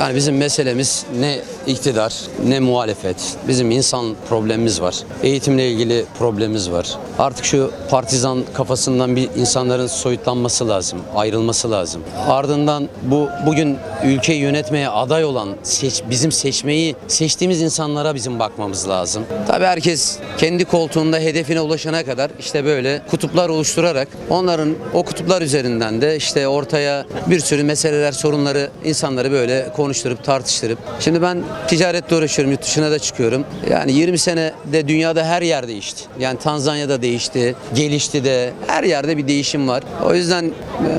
Yani bizim meselemiz ne iktidar ne muhalefet. Bizim insan problemimiz var. Eğitimle ilgili problemimiz var. Artık şu partizan kafasından bir insanların soyutlanması lazım, ayrılması lazım. Ardından bu bugün ülkeyi yönetmeye aday olan seç, bizim seçmeyi seçtiğimiz insanlara bizim bakmamız lazım. Tabii herkes kendi koltuğunda hedefine ulaşana kadar işte böyle kutuplar oluşturarak onların o kutuplar üzerinden de işte ortaya bir sürü meseleler, sorunları insanları böyle konuşturup tartıştırıp. Şimdi ben ticaretle uğraşıyorum, yurt dışına da çıkıyorum. Yani 20 senede dünyada her yer değişti. Yani Tanzanya'da değişti, gelişti de her yerde bir değişim var. O yüzden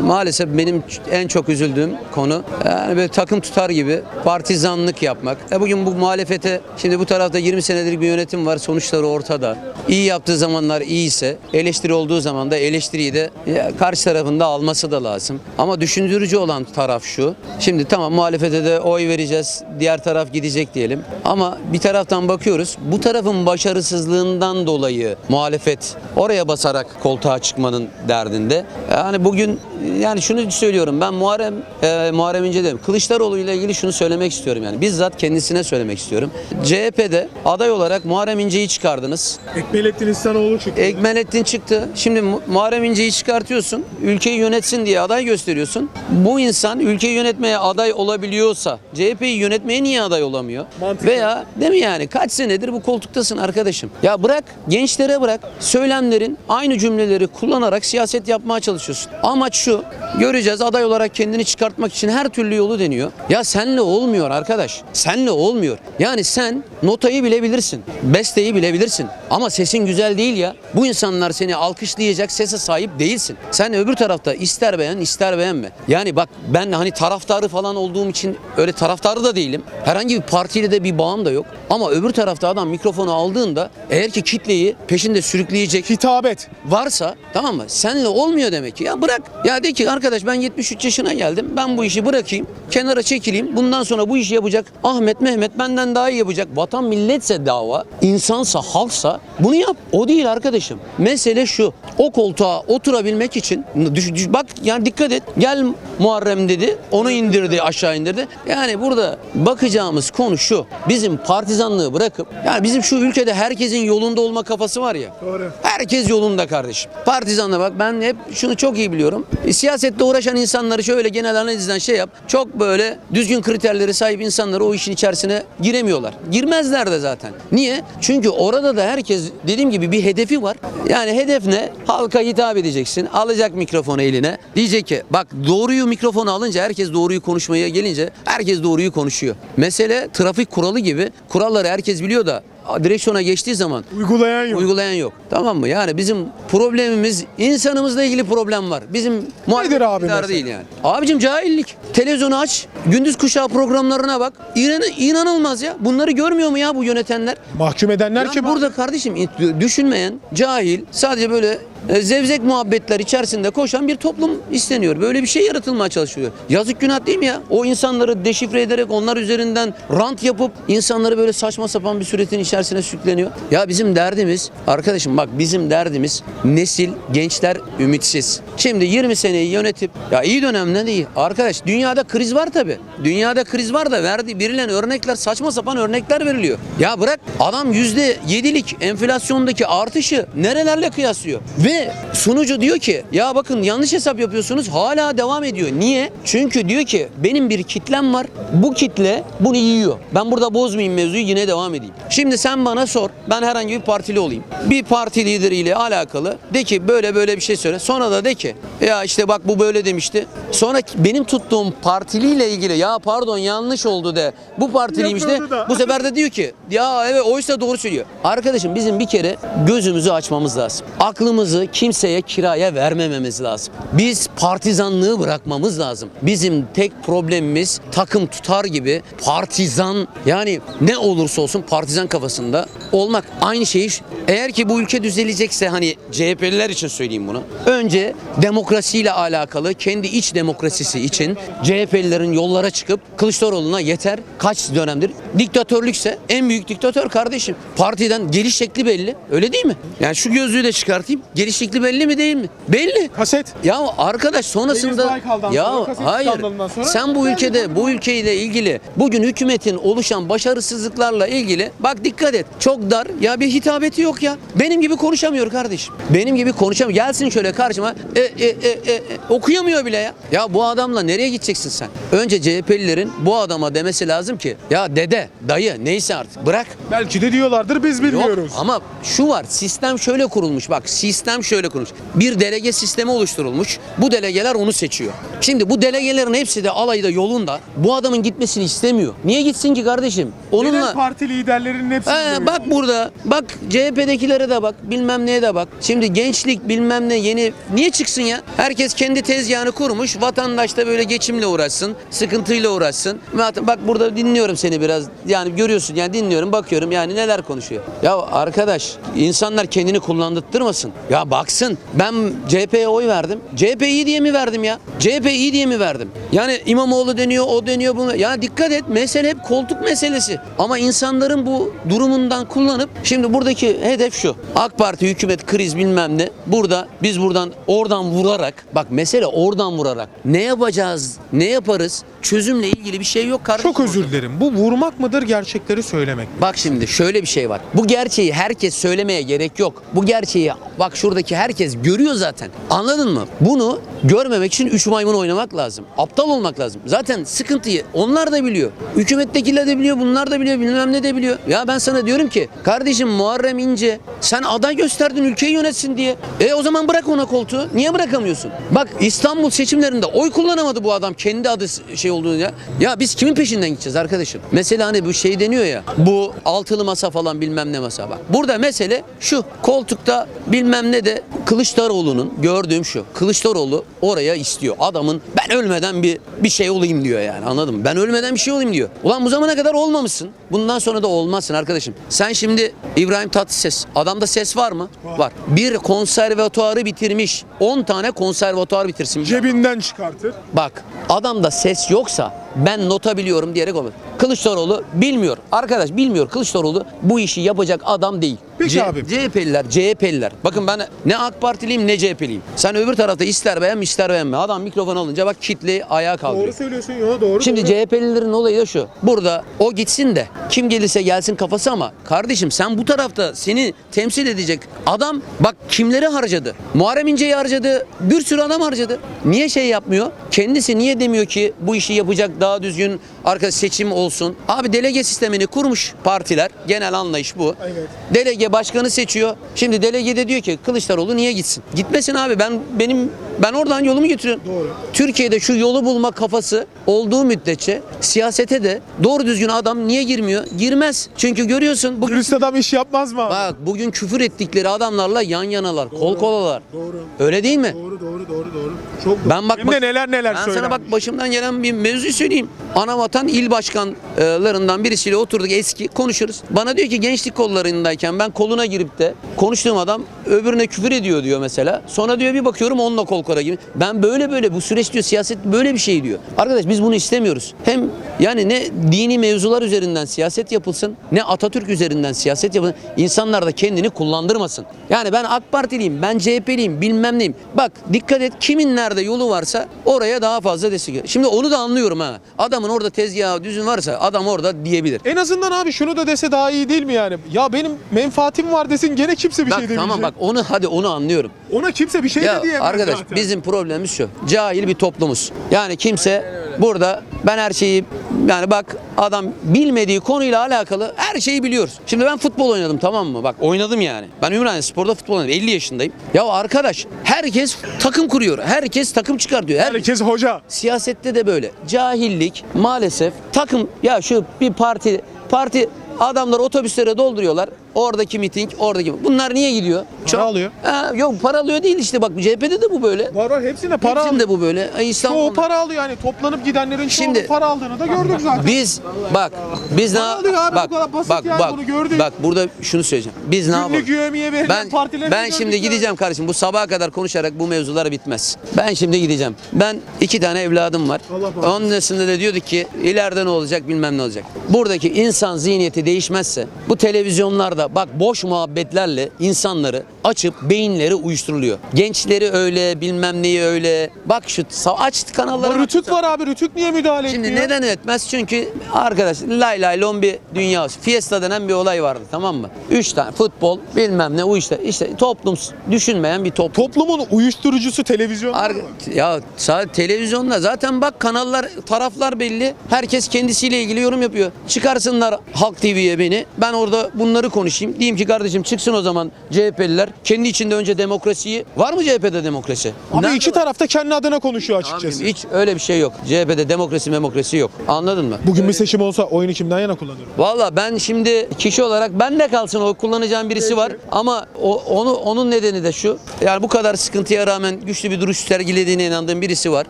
maalesef benim en çok üzüldüğüm konu yani böyle takım tutar gibi partizanlık yapmak. E bugün bu muhalefete şimdi bu tarafta 20 senedir bir yönetim var. Sonuçları ortada. İyi yaptığı zamanlar iyiyse, eleştiri olduğu zaman da eleştiriyi de ya, karşı tarafında alması da lazım. Ama düşündürücü olan taraf şu. Şimdi tamam muhalefete de oy vereceğiz. Diğer taraf gidecek diyelim. Ama bir taraftan bakıyoruz. Bu tarafın başarısızlığından dolayı muhalefet oraya basarak koltuğa çıkmanın derdinde. Yani bugün yani şunu söylüyorum. Ben Muharrem e, Muharrem İnce dedim. Kılıçdaroğlu ile ilgili şunu söylemek istiyorum yani. Bizzat kendisine söylemek istiyorum. CHP'de aday olarak Muharrem İnce'yi çıkardınız. Ekmelettin İhsanoğlu çıktı. Ekmelettin çıktı. Şimdi Mu- Muharrem İnce'yi çıkartıyorsun. Ülkeyi yönetsin diye aday gösteriyorsun. Bu insan ülkeyi yönetmeye aday olabiliyorsa CHP'yi yönetmeye niye aday olamıyor? Mantıklı. Veya değil mi yani kaç senedir bu koltuktasın arkadaşım? Ya bırak gençlere bırak. Söylemlerin aynı cümleleri kullanarak siyaset yapmaya çalışıyorsun. Amaç şu. Göreceğiz aday olarak kendini çıkartmak için her türlü yolu deniyor. Ya senle olmuyor arkadaş. Senle olmuyor. Yani sen notayı bilebilirsin. Besteyi bilebilirsin. Ama sesin güzel değil ya. Bu insanlar seni alkışlayacak sese sahip değilsin. Sen öbür tarafta ister beğen ister beğenme. Yani bak ben hani taraftarı falan olduğum için öyle taraftarı da değilim. Herhangi bir partiyle de bir bağım da yok. Ama öbür tarafta adam mikrofonu aldığında eğer ki kitleyi peşinde sürükleyecek Hitabet. varsa tamam mı? Senle olmuyor demek ki. Ya bırak. Ya de ki arkadaş ben 73 yaşına geldim. Ben bu işi bırakayım. Kenara çekileyim. Bundan sonra bu işi yapacak Ahmet Mehmet benden daha iyi yapacak. Vatan milletse dava, insansa halksa bunu yap. O değil arkadaşım. Mesele şu. O koltuğa oturabilmek için düş, düş- bak yani dikkat et. Gel Muharrem dedi. Onu indirdi aşağı indirdi. Yani burada bakacağımız konu şu. Bizim partizanlığı bırakıp yani bizim şu ülkede herkesin yolunda olma kafası var ya. Doğru. Herkes yolunda kardeşim. Partizanla bak ben hep şunu çok iyi biliyorum. E, Siyasette uğraşan insanları şöyle genel analizden şey yap. Çok böyle düzgün kriterleri sahip insanları o işin içerisine giremiyorlar. Girmezler de zaten. Niye? Çünkü orada da herkes dediğim gibi bir hedefi var. Yani hedef ne? Halka hitap edeceksin. Alacak mikrofonu eline. Diyecek ki bak doğruyu mikrofonu alınca herkes doğruyu konuşmaya gelince herkes doğruyu konuşuyor. Mesele trafik kuralı gibi. Kuralları herkes biliyor da direksiyona geçtiği zaman Uygulayan yok. Uygulayan yok. Tamam mı? Yani bizim problemimiz insanımızla ilgili problem var. Bizim muhalefet abi değil yani. Abicim cahillik. Televizyonu aç. Gündüz kuşağı programlarına bak. İnan inanılmaz ya. Bunları görmüyor mu ya bu yönetenler? Mahkum edenler Ya kim? burada kardeşim düşünmeyen, cahil, sadece böyle zevzek muhabbetler içerisinde koşan bir toplum isteniyor. Böyle bir şey yaratılmaya çalışıyor. Yazık günah değil mi ya? O insanları deşifre ederek onlar üzerinden rant yapıp insanları böyle saçma sapan bir süretin içerisine sürükleniyor. Ya bizim derdimiz arkadaşım bak bizim derdimiz nesil gençler ümitsiz. Şimdi 20 seneyi yönetip ya iyi dönemden iyi. Arkadaş dünyada kriz var tabi. Dünyada kriz var da verdiği verilen örnekler saçma sapan örnekler veriliyor. Ya bırak adam %7'lik enflasyondaki artışı nerelerle kıyaslıyor? Ve sunucu diyor ki ya bakın yanlış hesap yapıyorsunuz hala devam ediyor. Niye? Çünkü diyor ki benim bir kitlem var. Bu kitle bunu yiyor. Ben burada bozmayayım mevzuyu yine devam edeyim. Şimdi sen bana sor. Ben herhangi bir partili olayım. Bir parti lideriyle alakalı de ki böyle böyle bir şey söyle. Sonra da de ki ya işte bak bu böyle demişti. Sonra benim tuttuğum partiliyle ilgili ya pardon yanlış oldu de. Bu partiliymiş de. Bu sefer de diyor ki ya evet oysa doğru söylüyor. Arkadaşım bizim bir kere gözümüzü açmamız lazım. Aklımızı kimseye kiraya vermememiz lazım. Biz partizanlığı bırakmamız lazım. Bizim tek problemimiz takım tutar gibi partizan yani ne olursa olsun partizan kafasında olmak. Aynı şeyi Eğer ki bu ülke düzelecekse hani CHP'liler için söyleyeyim bunu. Önce demokrasiyle alakalı kendi iç demokrasisi için CHP'lilerin yollara çıkıp Kılıçdaroğlu'na yeter kaç dönemdir diktatörlükse en büyük diktatör kardeşim. Partiden geliş şekli belli. Öyle değil mi? Yani şu gözlüğü de çıkartayım. Geliş şekli belli mi değil mi? Belli. Kaset. Ya arkadaş sonrasında ya hayır. sonra sen bu ülkede bu ülkeyle ilgili bugün hükümetin oluşan başarısızlıklarla ilgili bak dikkat et. Çok dar. Ya bir hitabeti yok ya. Benim gibi konuşamıyor kardeşim. Benim gibi konuşamıyor. Gelsin şöyle karşıma e, e, e, e, e, okuyamıyor bile ya. Ya bu adamla nereye gideceksin sen? Önce CHP'lilerin bu adama demesi lazım ki ya dede dayı neyse artık bırak. Belki de diyorlardır biz bilmiyoruz. Yok ama şu var sistem şöyle kurulmuş. Bak sistem şöyle kurulmuş. Bir delege sistemi oluşturulmuş. Bu delegeler onu seçiyor. Şimdi bu delegelerin hepsi de alayda yolunda. Bu adamın gitmesini istemiyor. Niye gitsin ki kardeşim? Genel Onunla parti liderlerinin hepsi He, biliyor. bak burada bak CHP'dekilere de bak bilmem neye de bak. Şimdi gençlik bilmem ne yeni niye çıksın ya? Herkes kendi tezgahını kurmuş. Vatandaş da böyle geçimle uğraşsın, sıkıntıyla uğraşsın. Bak burada dinliyorum seni biraz. Yani görüyorsun yani dinliyorum bakıyorum yani neler konuşuyor. Ya arkadaş insanlar kendini kullandırtmasın. Ya baksın ben CHP'ye oy verdim. CHP iyi diye mi verdim ya? CHP iyi diye mi verdim? Yani İmamoğlu deniyor, o deniyor bunu. Ya dikkat et mesele hep koltuk meselesi. Ama insanların bu durumundan kullanıp şimdi buradaki hedef şu. AK Parti hükümet kriz bilmem ne. Burada biz buradan oradan vurarak bak mesele oradan vurarak ne yapacağız? Ne yaparız? Çözümle ilgili bir şey yok kardeşim. Çok özür dilerim. Bu vurmak mıdır gerçekleri söylemek mi? Bak şimdi şöyle bir şey var. Bu gerçeği herkes söylemeye gerek yok. Bu gerçeği bak şuradaki herkes görüyor zaten. Anladın mı? Bunu görmemek için üç maymun oynamak lazım. Aptal olmak lazım. Zaten sıkıntıyı onlar da biliyor. Hükümettekiler de biliyor, bunlar da biliyor, bilmem ne de biliyor. Ya ben sana diyorum ki kardeşim Muharrem İnce sen aday gösterdin ülkeyi yönetsin diye. E o zaman bırak ona koltuğu. Niye bırakamıyorsun? Bak İstanbul seçimlerinde oy kullanamadı bu adam kendi adı şey olduğunu ya. Ya biz kimin peşinden gideceğiz arkadaşım? Mesela hani bu şey deniyor ya. Bu altılı masa falan bilmem ne masa bak. Burada mesele şu. Koltukta bilmem ne de Kılıçdaroğlu'nun gördüğüm şu. Kılıçdaroğlu oraya istiyor. Adamın ben ölmeden bir bir şey olayım diyor yani anladın mı? Ben ölmeden bir şey olayım diyor. Ulan bu zamana kadar olmamışsın. Bundan sonra da olmazsın arkadaşım. Sen şimdi İbrahim Tatlıses. Adamda ses var mı? Var. Bir konservatuarı bitirmiş. 10 tane konservatuar bitirsin. Cebinden çıkartır. Bak adamda ses yoksa ben nota biliyorum diyerek olur. Kılıçdaroğlu bilmiyor. Arkadaş bilmiyor. Kılıçdaroğlu bu işi yapacak adam değil. Peki abim. CHP'liler, CHP'liler. Bakın ben ne AK Partiliyim ne CHP'liyim. Sen öbür tarafta ister beğen ister beğenme. Adam mikrofon alınca bak kitle ayağa kaldırıyor. Doğru söylüyorsun ya doğru. Şimdi doğru. CHP'lilerin olayı da şu. Burada o gitsin de kim gelirse gelsin kafası ama kardeşim sen bu tarafta seni temsil edecek adam bak kimleri harcadı? Muharrem İnce'yi harcadı. Bir sürü adam harcadı. Niye şey yapmıyor? Kendisi niye demiyor ki bu işi yapacak daha düzgün arkadaş seçim olsun? Abi delege sistemini kurmuş partiler. Genel anlayış bu. Evet. Delege başkanı seçiyor. Şimdi delege de diyor ki Kılıçdaroğlu niye gitsin? Gitmesin abi ben benim ben oradan yolumu getiriyorum. Doğru. Türkiye'de şu yolu bulma kafası olduğu müddetçe siyasete de doğru düzgün adam niye girmiyor? Girmez. Çünkü görüyorsun bugün Dürüst adam iş yapmaz mı? abi? bak bugün küfür ettikleri adamlarla yan yanalar, kol kolalar. Doğru. Öyle değil mi? Doğru doğru doğru doğru. Çok doğru. Ben bak Hem de neler neler Ben sana söylenmiş. bak başımdan gelen bir mevzu söyleyeyim. Anavatan il başkanlarından birisiyle oturduk eski konuşuruz. Bana diyor ki gençlik kollarındayken ben koluna girip de konuştuğum adam öbürüne küfür ediyor diyor mesela. Sonra diyor bir bakıyorum onunla kol kola gibi. Ben böyle böyle bu süreç diyor siyaset böyle bir şey diyor. Arkadaş biz bunu istemiyoruz. Hem yani ne dini mevzular üzerinden siyaset yapılsın ne Atatürk üzerinden siyaset yapılsın. İnsanlar da kendini kullandırmasın. Yani ben AK Partiliyim, ben CHP'liyim, bilmem neyim. Bak dikkat et kimin nerede yolu varsa oraya daha fazla destek. Şimdi onu da anlıyorum ha. Adamın orada tezgahı düzün varsa adam orada diyebilir. En azından abi şunu da dese daha iyi değil mi yani? Ya benim menfaatim var desin gene kimse bir Bak şey demeyecek. tamam bak onu hadi onu anlıyorum. Ona kimse bir şey Ya de diyemez arkadaş zaten. bizim problemimiz şu. Cahil bir toplumuz. Yani kimse burada ben her şeyi yani bak adam bilmediği konuyla alakalı her şeyi biliyoruz. Şimdi ben futbol oynadım tamam mı? Bak oynadım yani. Ben Ümraniye Spor'da futbol oynadım. 50 yaşındayım. Ya arkadaş herkes takım kuruyor. Herkes takım çıkartıyor. Her, Herkes hoca. Siyasette de böyle. Cahillik maalesef takım ya şu bir parti parti adamlar otobüslere dolduruyorlar. Oradaki miting, oradaki. Bunlar niye gidiyor? Para alıyor. Ha, yok para alıyor değil işte bak CHP'de de bu böyle. Var var hepsine para Hepsinde alıyor. bu böyle. Ay, İstanbul. Çoğu para alıyor yani toplanıp gidenlerin çoğunun Şimdi- para aldığını da gördük zaten. Biz bak biz ne oluyor abi? Bu bak kadar basit bak yani, bak bunu gördük. bak burada şunu söyleyeceğim. Biz ne yapalım? Günlük yövmiye verilen Ben partileri ben şimdi ya. gideceğim kardeşim. Bu sabaha kadar konuşarak bu mevzular bitmez. Ben şimdi gideceğim. Ben iki tane evladım var. Allah. Onun öncesinde de diyorduk ki ileride ne olacak bilmem ne olacak. Buradaki insan zihniyeti değişmezse bu televizyonlarda bak boş muhabbetlerle insanları açıp beyinleri uyuşturuluyor. Gençleri öyle bilmem neyi öyle. Bak şu aç kanalları. Ama Rütük var abi. Rütük niye müdahale Şimdi etmiyor? neden etmez? Çünkü arkadaş lay lay lon bir dünya. Fiesta denen bir olay vardı tamam mı? Üç tane futbol bilmem ne o işte. işte toplum düşünmeyen bir toplum. Toplumun uyuşturucusu televizyon. Ar- ya sadece televizyonda zaten bak kanallar taraflar belli. Herkes kendisiyle ilgili yorum yapıyor. Çıkarsınlar Halk TV'ye beni. Ben orada bunları konuşayım. Diyeyim ki kardeşim çıksın o zaman CHP'liler. Kendi içinde önce demokrasiyi. Var mı CHP'de demokrasi? Abi Nerede iki var? tarafta kendi adına konuşuyor açıkçası. Abicim, hiç öyle bir şey yok. CHP'de demokrasi demokrasi yok. Anladın mı? Bugün bir seçim olsa oyunu kimden yana kullanırım? Valla ben şimdi kişi olarak ben de kalsın o kullanacağım birisi var ama o, onu onun nedeni de şu. Yani bu kadar sıkıntıya rağmen güçlü bir duruş sergilediğine inandığım birisi var.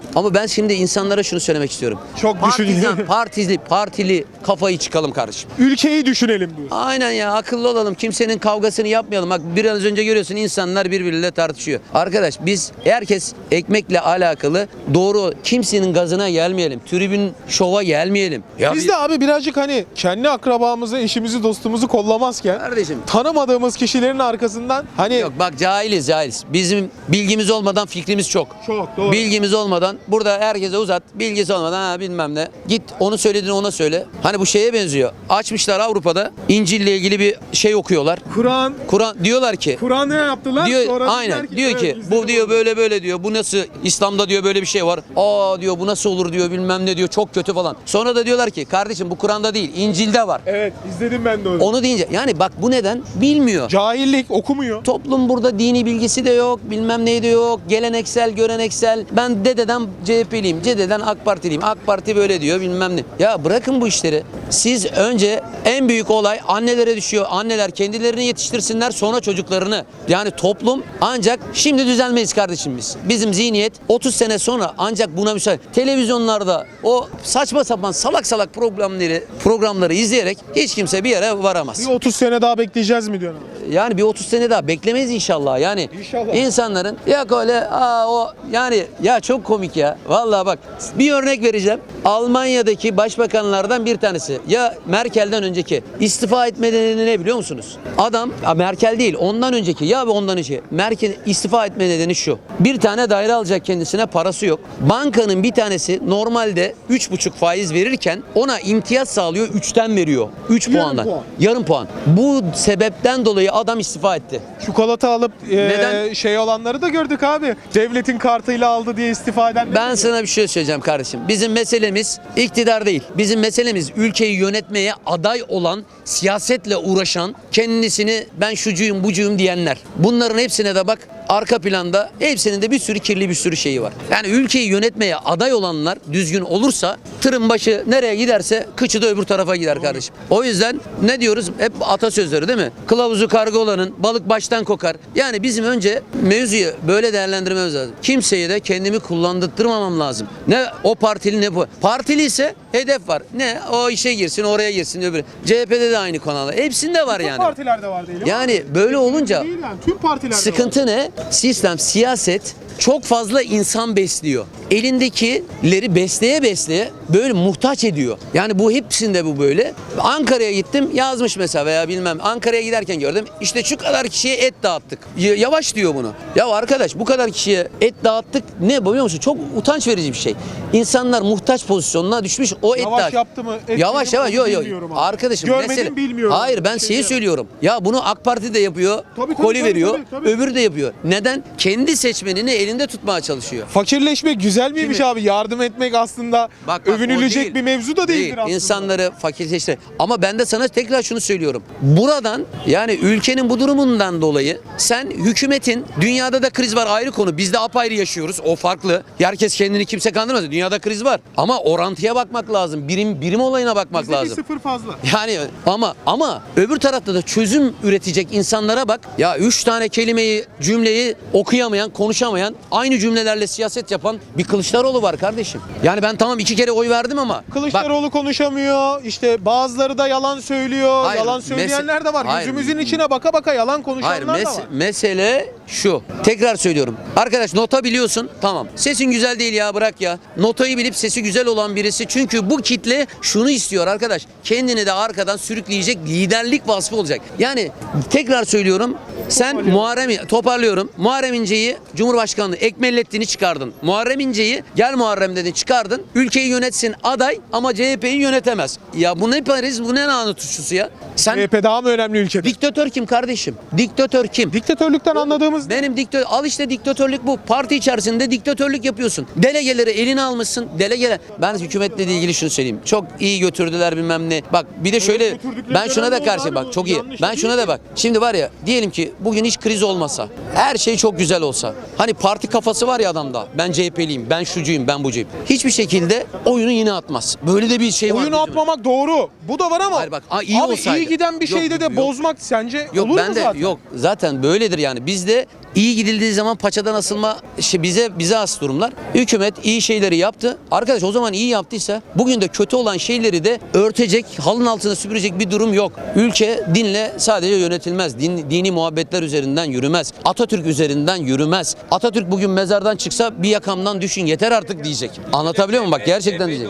Ama ben şimdi insanlara şunu söylemek istiyorum. Çok Partizan, düşünüyorum. partili, partili kafayı çıkalım kardeşim. Ülkeyi düşünelim diyor. Aynen ya akıllı olalım. Kimsenin kavgasını yapmayalım. Bak biraz önce görüyorsun insanlar birbiriyle tartışıyor. Arkadaş biz herkes ekmekle alakalı doğru kimsenin gazına gelmeyelim. Tribün şova gelmeyelim. Ya Biz bir- de abi birazcık hani kendi akrabamızı, eşimizi, dostumuzu kollamazken Kardeşim tanımadığımız kişilerin arkasından hani Yok bak cahiliz cahiliz. Bizim bilgimiz olmadan fikrimiz çok. Çok, doğru. Bilgimiz olmadan burada herkese uzat. Bilgisi olmadan ha bilmem ne. Git onu söylediğini ona söyle. Hani bu şeye benziyor. Açmışlar Avrupa'da İncil'le ilgili bir şey okuyorlar. Kur'an Kur'an diyorlar ki Kur'an ne yaptılar? diyor Sonra aynen dediler diyor evet, ki bu diyor böyle böyle diyor. Bu nasıl İslam'da diyor böyle bir şey var. Aa diyor bu nasıl olur diyor bilmem ne diyor. Çok kötü falan. Sonra da diyorlar ki kardeşim bu Kur'an'da değil İncil'de var. Evet izledim ben de onu. Onu deyince yani bak bu neden bilmiyor. Cahillik okumuyor. Toplum burada dini bilgisi de yok, bilmem neyi de yok, geleneksel, göreneksel. Ben dededen CHP'liyim, dededen AK Partiliyim. AK Parti böyle diyor, bilmem ne. Ya bırakın bu işleri. Siz önce en büyük olay annelere düşüyor. Anneler kendilerini yetiştirsinler, sonra çocuklarını. Yani toplum ancak şimdi düzelmeyiz kardeşim biz. Bizim zihniyet 30 sene sonra ancak buna müsaade. Televizyonlarda o saçma sapan salak salak programları programları izleyerek hiç kimse bir yere varamaz. Bir 30 sene daha bekleyeceğiz mi diyorsun? Yani bir 30 sene daha beklemeyiz inşallah. Yani İnşallah. insanların ya öyle aa o yani ya çok komik ya. Vallahi bak bir örnek vereceğim. Almanya'daki başbakanlardan bir tanesi. Ya Merkel'den önceki istifa etme nedeni ne biliyor musunuz? Adam Merkel değil ondan önceki ya ondan önceki Merkel istifa etme nedeni şu. Bir tane daire alacak kendisine parası yok. Bankanın bir tanesi normalde 3,5 faiz verirken ona imtiyaz sağlıyor 3'ten veriyor. 3 Yarım puandan. puan. Yarım puan. Bu sebepten dolayı adam istifa etti. Çikolata alıp e, Neden? şey olanları da gördük abi. Devletin kartıyla aldı diye istifa eden. Ben sana bir şey söyleyeceğim kardeşim. Bizim meselemiz iktidar değil. Bizim meselemiz ülkeyi yönetmeye aday olan, siyasetle uğraşan, kendisini ben şucuyum bucuyum diyenler. Bunların hepsine de bak arka planda hepsinin de bir sürü kirli bir sürü şeyi var. Yani ülkeyi yönetmeye aday olanlar düzgün olursa tırın başı nereye giderse kıçı da öbür tarafa gider kardeşim. O yüzden ne diyoruz? Hep atasözleri değil mi? Kılavuzu karga olanın balık baştan kokar. Yani bizim önce mevzuyu böyle değerlendirmemiz lazım. Kimseyi de kendimi kullandırtmamam lazım. Ne o partili ne bu. Partili ise hedef var. Ne o işe girsin oraya girsin öbürü. CHP'de de aynı konular. Hepsinde var Tüm yani. partilerde var değil mi? Yani böyle olunca Değil yani tüm partilerde var. Sıkıntı ne? Sistem, siyaset çok fazla insan besliyor. Elindekileri besleye besleye böyle muhtaç ediyor. Yani bu hepsinde bu böyle. Ankara'ya gittim yazmış mesela veya bilmem. Ankara'ya giderken gördüm. İşte şu kadar kişiye et dağıttık. Yavaş diyor bunu. Ya arkadaş bu kadar kişiye et dağıttık ne biliyor musun? Çok utanç verici bir şey. İnsanlar muhtaç pozisyonuna düşmüş o et Yavaş dağıt- yaptı mı, etmedi Yavaş yavaş yok yok. Arkadaşım Görmedim, mesele- bilmiyorum. Hayır ben şey şeyi diyemem. söylüyorum. Ya bunu AK Parti de yapıyor. Tabii, tabii, koli tabii, veriyor. tabii, tabii. Öbürü de yapıyor. Neden? Kendi seçmenini elinde tutmaya çalışıyor. Fakirleşmek güzel miymiş Kimi? abi? Yardım etmek aslında Bak, bak, övünülecek değil. bir mevzu da değildir aslında. İnsanları fakirleştir. Ama ben de sana tekrar şunu söylüyorum. Buradan yani ülkenin bu durumundan dolayı sen hükümetin dünyada da kriz var ayrı konu. Biz de apayrı yaşıyoruz. O farklı. Herkes kendini kimse kandırmaz. Dünyada kriz var. Ama orantıya bakmak lazım. Birim birim olayına bakmak Bizde bir lazım. sıfır fazla. Yani ama ama öbür tarafta da çözüm üretecek insanlara bak. Ya üç tane kelimeyi, cümleyi okuyamayan, konuşamayan, aynı cümlelerle siyaset yapan bir Kılıçdaroğlu var kardeşim. Yani ben tamam iki kere oy verdim ama bak, Kılıçdaroğlu konuşamıyor. İşte bazıları da yalan söylüyor. Hayır, yalan söyleyenler de var. hayır. Gözümüzün içine baka baka yalan konuşanlar Hayır da var. mesele şu. Tekrar söylüyorum. Arkadaş nota biliyorsun. Tamam. Sesin güzel değil ya bırak ya. Notayı bilip sesi güzel olan birisi. Çünkü bu kitle şunu istiyor arkadaş. Kendini de arkadan sürükleyecek liderlik vasfı olacak. Yani tekrar söylüyorum. Sen Muharrem toparlıyorum. Muharrem İnce'yi Cumhurbaşkanlığı ekmellettiğini çıkardın. Muharrem İnce'yi gel Muharrem dedin çıkardın. Ülkeyi yönetsin aday ama CHP'yi yönetemez. Ya bu ne Paris bu ne lanet tuşusu ya? Sen CHP daha mı önemli ülkede? diktatör kim kardeşim? Diktatör kim? Diktatörlükten anladığımız Benim diktatör al işte diktatörlük bu. Parti içerisinde diktatörlük yapıyorsun. Delegeleri eline almışsın. Delegeler. Ben hükümetle ilgili şunu söyleyeyim. Çok iyi götürdüler bilmem ne. Bak bir de şöyle ben şuna da karşı bak çok iyi. Ben şuna da bak. Şimdi var ya diyelim ki bugün hiç kriz olmasa. Her şey çok güzel olsa. Hani parti kafası var ya adamda. Ben CHP'liyim. Ben şucuyum. Ben bucuyum. Hiçbir şekilde oyunu yine atmaz. Böyle de bir şey var. oyunu bizim. atmamak doğru. Bu da var ama Hayır bak, aa, iyi abi olsaydı. iyi giden bir Yok, şeyde de yok. bozmak sence Yok olur ben mu de zaten? yok zaten böyledir yani. Bizde iyi gidildiği zaman paçadan asılma şey bize bize as durumlar. Hükümet iyi şeyleri yaptı. Arkadaş o zaman iyi yaptıysa bugün de kötü olan şeyleri de örtecek, halın altına süpürecek bir durum yok. Ülke dinle sadece yönetilmez. Din, dini muhabbetler üzerinden yürümez. Atatürk üzerinden yürümez. Atatürk bugün mezardan çıksa bir yakamdan düşün yeter artık diyecek. Anlatabiliyor muyum? Bak gerçekten diyecek.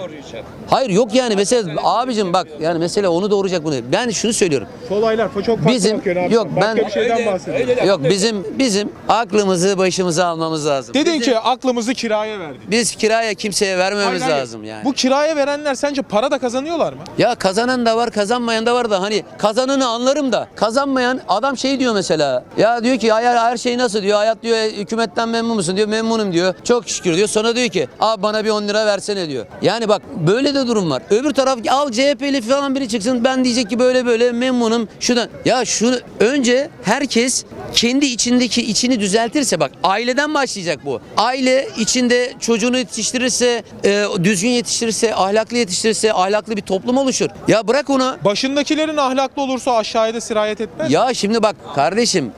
Hayır yok yani mesela abicim bak yani mesele onu doğuracak bunu. Ben şunu söylüyorum. Solaylar çok farklı Bizim- abi. yok, Başka ben- bir şeyden bahsediyorum. Yok bizim bizim aklımızı başımıza almamız lazım. Dedin Bizim- ki aklımızı kiraya verdik. biz kiraya kimseye vermememiz Hayır, lazım yani. Bu kiraya verenler sence para da kazanıyorlar mı? Ya kazanan da var, kazanmayan da var da hani kazananı anlarım da kazanmayan adam şey diyor mesela. Ya diyor ki her, her şey nasıl diyor. Hayat diyor hükümetten memnun musun diyor. Memnunum diyor. Çok şükür diyor. Sonra diyor ki abi bana bir 10 lira versene diyor. Yani bak böyle de durum var. Öbür taraf al CHP'li falan biri çıksın. Ben diyecek ki böyle böyle memnunum. Şuradan. Ya şunu önce herkes kendi içindeki içini düzeltirse bak aileden başlayacak bu. Aile içinde çocuğunu yetiştirirse, e, düzgün yetiştirirse, ahlaklı yetiştirirse ahlaklı bir toplum oluşur. Ya bırak onu. Başındakilerin ahlaklı olursa aşağıya da sirayet etmez. Ya şimdi bak kardeşim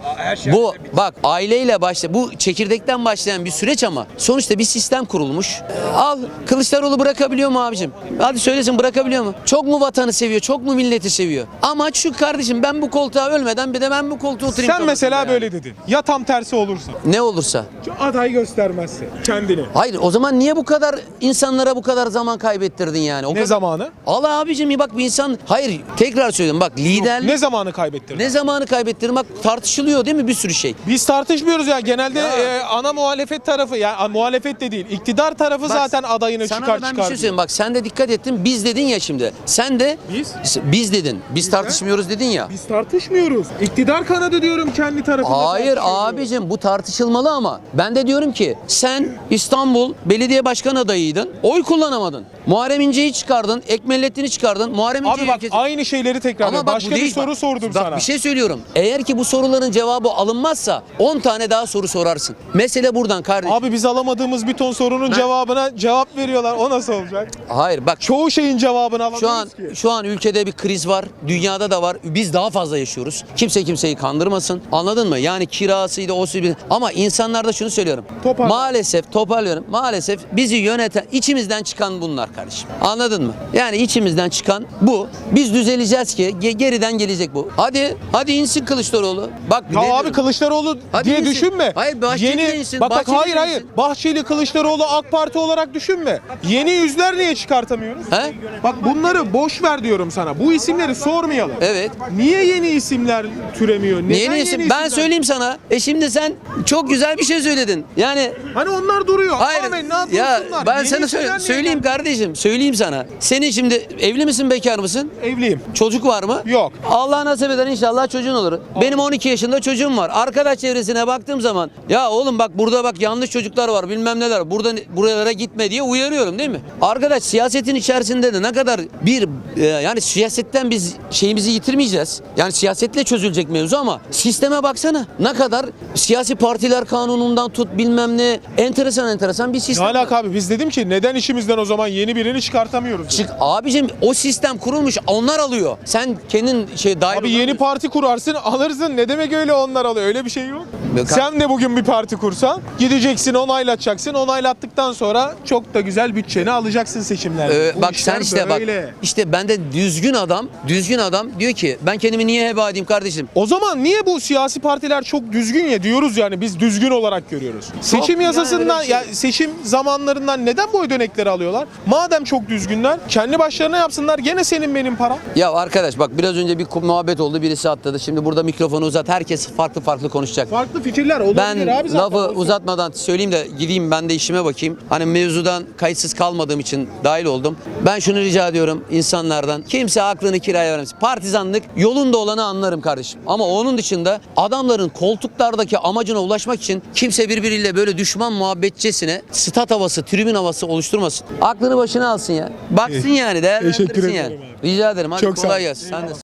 bu bak aileyle başla bu çekirdekten başlayan bir süreç ama sonuçta bir sistem kurulmuş. Al Kılıçdaroğlu bırakabiliyor mu abicim? Hadi söylesin bırakabiliyor mu? Çok mu vatanı seviyor? Çok mu milleti seviyor? Amaç şu kardeşim ben bu koltuğa ölmeden bir de ben bu koltuğa oturayım. Sen mesela kafasında böyle yani. dedin. Ya tam tersi olursa? Ne olursa. Aday göstermezse kendini. Hayır o zaman niye bu kadar insanlara bu kadar zaman kaybettirdin yani? O Ne kadar- zamanı? Allah abicim bak bir insan hayır tekrar söylüyorum bak liderlik Ne zamanı kaybettirdin? ne zamanı kaybettirdin bak tartışılıyor değil mi bir sürü şey. Biz tartışmıyoruz ya. Genelde Ya. e, ana muhalefet tarafı yani a, muhalefet de değil. iktidar tarafı Bak, zaten adayını Sana çıkar da ben bir çıkar. şey söyleyeyim bak sen de dikkat ettin biz dedin ya şimdi. Sen de Biz? biz dedin. Biz tartışmıyoruz dedin ya. Biz tartışmıyoruz. İktidar kanadı diyorum kendi tarafında. Hayır tartışıyor. abicim bu tartışılmalı ama ben de diyorum ki sen İstanbul belediye başkan adayıydın. Oy kullanamadın. Muharrem İnce'yi çıkardın. Ekmellettin'i çıkardın. Muharrem Abi İnce'yi bak ülkesi- aynı şeyleri tekrar Ama bak Başka bu bir değil soru bak. sordum bak, sana. bir şey söylüyorum. Eğer ki bu soruların cevabı alınmazsa 10 tane daha soru sorarsın. Mesele buradan kardeşim. Abi biz alamadığımız bir ton sorunun cevabına cevap veriyorlar. O nasıl olacak? Hayır bak Çoğu şeyin cevabını alamıyoruz Şu an ki. şu an ülkede bir kriz var. Dünyada da var. Biz daha fazla yaşıyoruz. Kimse kimseyi kandırmasın. Anladın mı? Yani kirasıydı o suydu. Ama insanlarda şunu söylüyorum. Toparla. Maalesef toparlıyorum. Maalesef bizi yöneten içimizden çıkan bunlar kardeşim. Anladın mı? Yani içimizden çıkan bu. Biz düzeleceğiz ki ge- geriden gelecek bu. Hadi hadi insin Kılıçdaroğlu. Bak Ya abi diyorum? Kılıçdaroğlu Hadi diye insin. düşünme. Hayır, Bahçeli de insin, Bak bak Bahçeli hayır de hayır. insin. Bahçeli Kılıçdaroğlu AK Parti olarak düşünme. Yeni yüzler niye çıkartamıyoruz? He? Bak bunları boş ver diyorum sana. Bu isimleri sormayalım. Evet. Niye yeni isimler türemiyor? Neden Yeni isim ben isimler söyleyeyim sana. E şimdi sen çok güzel bir şey söyledin. Yani Hani onlar duruyor. Hayır. Amin, ne ya yapıyorsunlar? ben Yeni sana niye söyleyeyim geldi? kardeşim. Söyleyeyim sana. Senin şimdi evli misin, bekar mısın? Evliyim. Çocuk var mı? Yok. Allah nasip eder inşallah çocuğun olur. Benim 12 yaşında çocuğum var. Arkadaş çevresine baktığım zaman ya oğlum bak burada bak yanlış çocuklar var bilmem neler. Burada buralara gitme diye uyarıyorum değil mi? Arkadaş siyasetin içerisinde de ne kadar bir e, yani siyasetten biz şeyimizi yitirmeyeceğiz. Yani siyasetle çözülecek mevzu ama sisteme baksana. Ne kadar siyasi partiler kanunundan tut bilmem ne enteresan enteresan bir Ne sistem. alaka abi? Biz dedim ki neden işimizden o zaman yeni birini çıkartamıyoruz? Çık abicim o sistem kurulmuş onlar alıyor. Sen kendin şey dahil Abi yeni parti kurarsın alırsın. Ne demek öyle onlar alıyor? Öyle bir şey yok. Sen de bugün bir parti kursan gideceksin onaylatacaksın. Onaylattıktan sonra çok da güzel bütçeni alacaksın seçimlerde. Ee, Bu bak sen işte böyle. bak işte bende düzgün adam düzgün adam diyor ki ben kendimi niye heba edeyim kardeşim O zaman niye bu siyasi partiler çok düzgün ya diyoruz yani biz düzgün olarak görüyoruz. Seçim yani yasasından bir şey. ya seçim zamanlarından neden bu ödenekleri alıyorlar? Madem çok düzgünler kendi başlarına yapsınlar gene senin benim param. ya arkadaş bak biraz önce bir muhabbet oldu birisi atladı şimdi burada mikrofonu uzat herkes farklı farklı konuşacak Farklı fikirler olabilir ben abi zaten. lafı uzatmadan söyleyeyim de gideyim ben de işime bakayım. Hani mevzudan kayıtsız kalmadığım için dahil oldum. Ben şunu rica ediyorum insanlardan. Kimse aklını kiraya vermesin. Partizanlık yolunda olanı anlarım kardeşim. Ama onun dışında adamların koltuklardaki amacına ulaşmak için kimse birbiriyle böyle düşman muhabbetçesine stat havası, tribün havası oluşturmasın. Aklını başına alsın ya. Baksın yani değerlendirsin yani. Rica ederim. Hadi Çok kolay gelsin. Sen de